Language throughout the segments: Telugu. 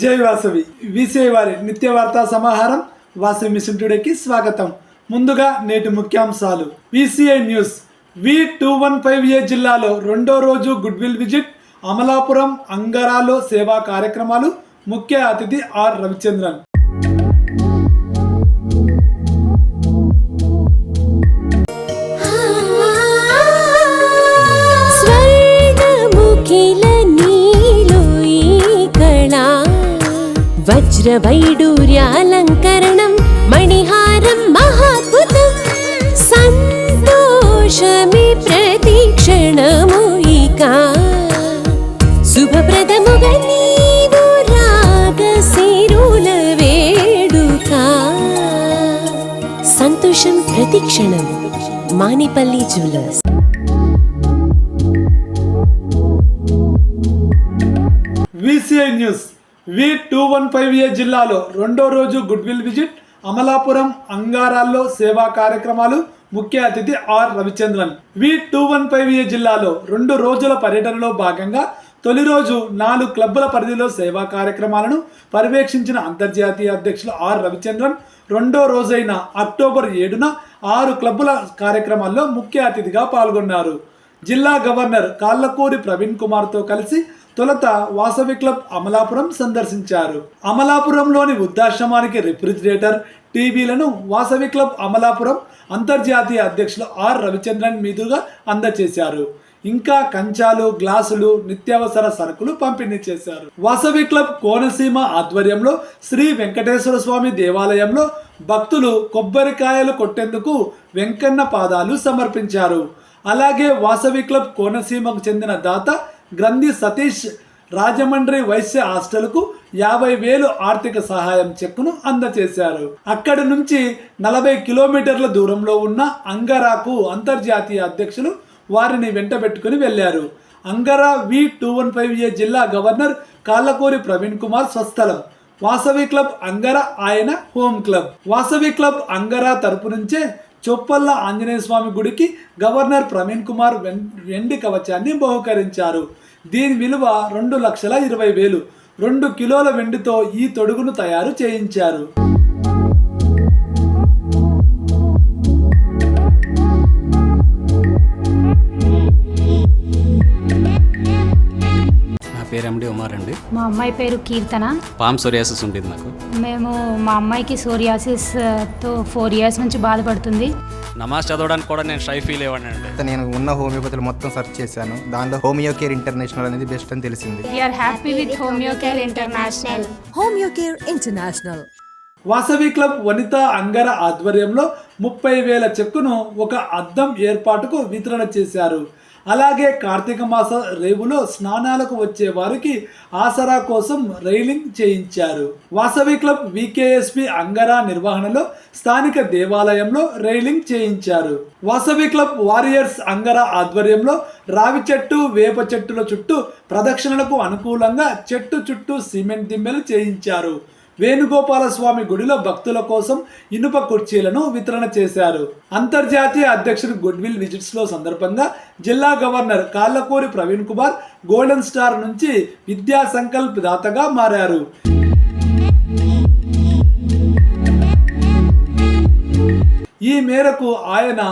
జై వాసవి. విసిఐ వారి నిత్య వార్తా సమాహారం వాసవి మిషన్ టుడేకి స్వాగతం. ముందుగా నేటి ముఖ్యాంశాలు. VCI news. V two one five A జిల్లాలో రెండో రోజు గుడ్ విల్ విజిట్ అమలాపురం అంగరాలో సేవా కార్యక్రమాలు ముఖ్య అతిథి ఆర్ రవిచంద్రన్. വജ്രവൈഡൂര്യാലങ്കരണം മണിഹാരം മഹാത്ഭുതം സന്തോഷമേ പ്രതീക്ഷണമൂയിക ശുഭപ്രദമുക സന്തോഷം പ്രതീക്ഷണം Manippally jewellers. VCI news V two one five A జిల్లాలో రెండో రోజు గుడ్ విల్ విజిట్ అమలాపురం అంగారాల్లో సేవా కార్యక్రమాలు ముఖ్య అతిథి R Ravichandran. V two one five A జిల్లాలో రెండు రోజుల పర్యటనలో భాగంగా తొలి రోజు నాలుగు క్లబ్బుల పరిధిలో సేవా కార్యక్రమాలను పర్యవేక్షించిన అంతర్జాతీయ అధ్యక్షులు ఆర్ రవిచంద్రన్. రెండో రోజైన అక్టోబర్ ఏడున ఆరు క్లబ్బుల కార్యక్రమాల్లో ముఖ్య అతిథిగా పాల్గొన్నారు. జిల్లా గవర్నర్ కాళ్ళకూరి ప్రవీణ్ కుమార్తో కలిసి తొలత వాసవి క్లబ్ అమలాపురం సందర్శించారు. అమలాపురంలోని వృద్ధాశ్రమానికి రిఫ్రిజిరేటర్ టీవీలను వాసవి క్లబ్ అమలాపురం అంతర్జాతీయ అధ్యక్షులు ఆర్ రవిచంద్రన్ మీదుగా అందజేశారు ఇంకా కంచాలు గ్లాసులు నిత్యావసర సరుకులు పంపిణీ చేశారు. వాసవి క్లబ్ కోనసీమ ఆధ్వర్యంలో శ్రీ వెంకటేశ్వర స్వామి దేవాలయంలో భక్తులు కొబ్బరికాయలు కొట్టేందుకు వెంకన్న పాదాలు సమర్పించారు. అలాగే వాసవి క్లబ్ కోనసీమకు చెందిన దాత గ్రంథి సతీష్ రాజమండ్రి వైశ్య హాస్టల్కు యాభై వేలు ఆర్థిక సహాయం చెక్కును అందజేశారు అక్కడి నుంచి నలభై కిలోమీటర్ల దూరంలో ఉన్న అంగరాకు అంతర్జాతీయ అధ్యక్షులు వారిని వెంటబెట్టుకుని వెళ్ళారు Angara V two one five A జిల్లా గవర్నర్ కాళ్ళకూరి ప్రవీణ్ కుమార్ స్వస్థలం. వాసవి క్లబ్ అంగర ఆయన home club. Vasavi club Angara తరపు నుంచే చొప్పల్ల ఆంజనేయ స్వామి గుడికి గవర్నర్ ప్రవీణ్ కుమార్ వెం- వెండి కవచాన్ని బహుకరించారు. దీని విలువ రెండు లక్షల ఇరవై వేలు. రెండు కిలోల వెండితో ఈ తొడుగును తయారు చేయించారు. పేరు ఎండి ఉమార్ అండి. మా అమ్మాయి పేరు కీర్తన. పామ్ సోరియాసిస్ ఉండేది నాకు మేము మా అమ్మాయికి సోరియాసిస్తో ఫోర్ ఇయర్స్ నుంచి బాధపడుతుంది. నమాజ్ చదవడానికి కూడా నేను షై ఫీల్ అయ్యాను నేను ఉన్న హోమియోపతిలో మొత్తం సెర్చ్ చేశాను. దానిలో హోమియో కేర్ ఇంటర్నేషనల్ అనేది బెస్ట్ అని తెలిసింది. We are happy with homeo care international Homeo Care International. Vasavi club Vanitha Angara ఆధ్వర్యంలో ముప్పై వేల చెక్కును ఒక అద్దం ఏర్పాటుకు వితరణ చేశారు. అలాగే కార్తీక మాస రేవులో స్నానాలకు వచ్చే వారికి ఆసరా కోసం రైలింగ్ చేయించారు. వాసవి క్లబ్ వికేఎస్పి అంగరా నిర్వహణలో స్థానిక దేవాలయంలో రైలింగ్ చేయించారు. వాసవి క్లబ్ వారియర్స్ అంగరా ఆధ్వర్యంలో రావి చెట్టు వేప చెట్టుల చుట్టూ ప్రదక్షిణలకు అనుకూలంగా చెట్టు చుట్టూ సిమెంట్ దిమ్మెలు చేయించారు. వేణుగోపాలస్వామి గుడిలో భక్తుల కోసం ఇనుప కుర్చీలను వితరణ చేశారు. అంతర్జాతీయ అధ్యక్షుడు గుడ్విల్ విజిట్స్లో సందర్భంగా జిల్లా governor Kallakuri Praveen Kumar golden star నుంచి విద్యా సంకల్ప్ దాతగా మారారు. ఈ మేరకు ఆయన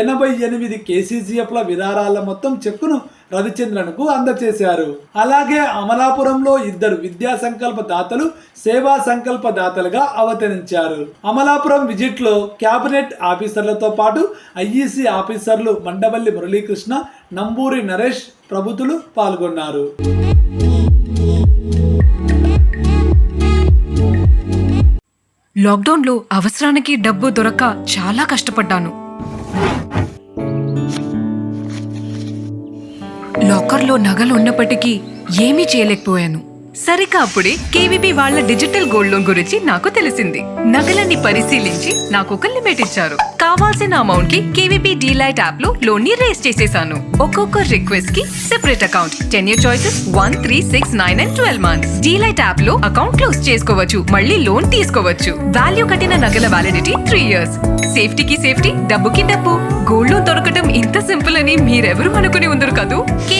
ఎనభై ఎనిమిది కేసీజీఎఫ్ల విరాళాల మొత్తం చెక్కును రవిచంద్రన్కు అందజేశారు అలాగే అమలాపురంలో ఇద్దరు విద్యా సంకల్ప దాతలు సేవా సంకల్ప దాతలుగా అవతరించారు. అమలాపురం విజిట్లో కేబినెట్ ఆఫీసర్లతో పాటు ఐఈసీ ఆఫీసర్లు మండవల్లి మురళీకృష్ణ నంబూరి నరేష్ ప్రభుతులు పాల్గొన్నారు. లాక్డౌన్లో అవసరానికి డబ్బు దొరక్క చాలా కష్టపడ్డాను. లాకర్లో నగలు ఉన్నప్పటికీ ఏమీ చేయలేకపోయాను. సరిగా అప్పుడే కేవీబీ వాళ్ళ డిజిటల్ గోల్డ్ లోన్ గురించి నాకు తెలిసింది. నగలన్నీ పరిశీలించి నాకు ఒక లిమిట్ ఇచ్చారు. కావాల్సిన అమౌంట్కి కేవీబీ డీలైట్ యాప్లో లోన్ని రేస్ చేసేసాను. ఒక్కొక్క రిక్వెస్ట్కి separate account. Ten year choices one three six nine and twelve months Delight యాప్లో అకౌంట్ క్లోజ్ చేసుకోవచ్చు మళ్ళీ లోన్ తీసుకోవచ్చు. వాల్యూ కట్టిన నగల వ్యాలిడిటీ త్రీ ఇయర్స్ సేఫ్టీకి సేఫ్టీ డబ్బుకి డబ్బు. గోల్డ్ లోన్ దొరకటం ఇంత సింపుల్ అని మీరెవరు అనుకుని ఉందరు కదూ? K